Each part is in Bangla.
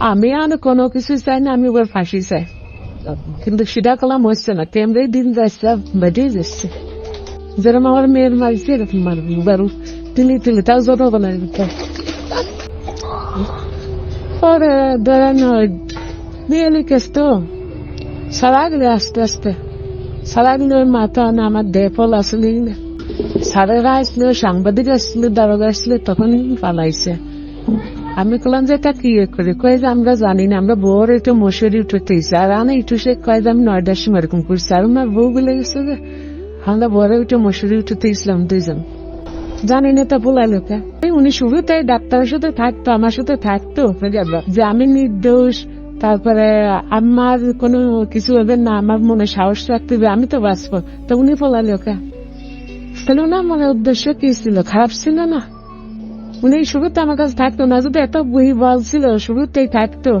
আমি আর কোনো কিছু চাই না, আমি ওর ফাঁসি চাই। কিন্তু সেটা কলাম হচ্ছে না। কেমরে দিন যাচ্ছে বেড়ে যাচ্ছে। যেরকম আমার মেয়ের মারছে এরকম মারবো বারু। তিলি তিলি তাও যত ধরেন বিয়েলি কেস তো সারা গেলে আস্তে আস্তে। সারা গেলে ওই মাথা না আমার দেফল আসলে সারেরা আসলে, সাংবাদিক আসলে, দারোগা আসলে, তখনই পালাইছে। আমি কলাম যে এটা কি করে? কয়ে যে আমরা জানি না, আমরা বউর একটু মশুরি উঠতেছি আর আনা একটু সে কয়ে যে আমি নয়টার সময় এরকম করছি। আর আমার বউ বলে গেছে যে, আমরা বউরে একটু মশুরি উঠতেছিলাম দুইজন জানি। না তা বলাই লোকে উনি শুরুতে ডাক্তারের সাথে থাকতো, আমার সাথে থাকতো। যে আমি নির্দোষ, তারপরে আমার কোনো কিছু হবে না, আমার মনে সাহস রাখতে হবে, আমি তো বাঁচবো। তো উনি বলালি ওকে তাহলে না, মনে উদ্দেশ্য কি ছিল? খারাপ ছিল না? উনি শুরুতে আমার কাছে থাকতো না, যদি এত বই বল ছিল শুরুতেই থাকতো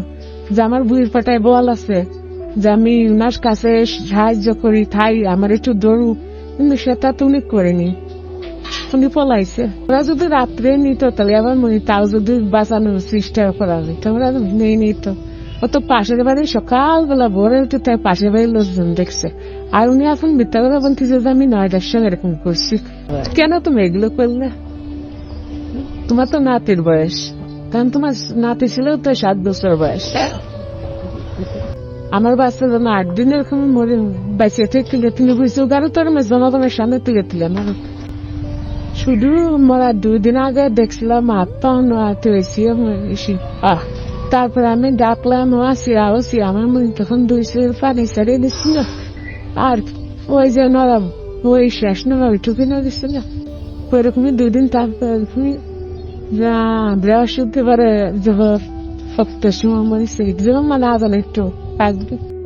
যে আমার বইয়ের পাটায় বল আছে, যে আমি উনার কাছে সাহায্য করি থাই আমার একটু দৌড়ু কিন্তু সেটা তো উনি করেনি। উনি পলাইছে। ওরা যদি রাত্রে নিত, তাহলে আবার মনে তাও যদি বাঁচানোর চেষ্টা করা যেত ওরা নেই নিত। ও তো পাশের বাড়ি সকালবেলা ভোরে উঠে তাই পাশের বাড়ির লোকজন দেখছে। আর উনি এখন মিথ্যা কথা বলতেছে যে আমি নয়টার সঙ্গে এরকম করছি। কেন তুমি এগুলো করলে? তোমার তো নাতির বয়স। কারণ তোমার নাতি ছিল তো সাত বছর বয়স। আমার বাচ্চা যেন আট দিন এরকম মরে বেঁচে থেকে তুমি বুঝছ, গারো তোর জনগণের সামনে তুলে তুলে শুধু মরা দুই দিন আগে দেখছিলাম, আত্মা নোয়াতে হয়েছি আহ, তারপরে আমি ডাকলাম, ও আসি আসি। আমার মনে তখন দুই সের পানি ছেড়ে দিচ্ছিল আর ওই যে নরম, ওই শেষ নরম ওইটুকু না দিচ্ছিল ওইরকমই দুই দিন তারপর তুমি বৃহস্পতিবারে যখন সপ্তাহ সময় মনে যেমন মানে আজান একটু পাঁচ দিন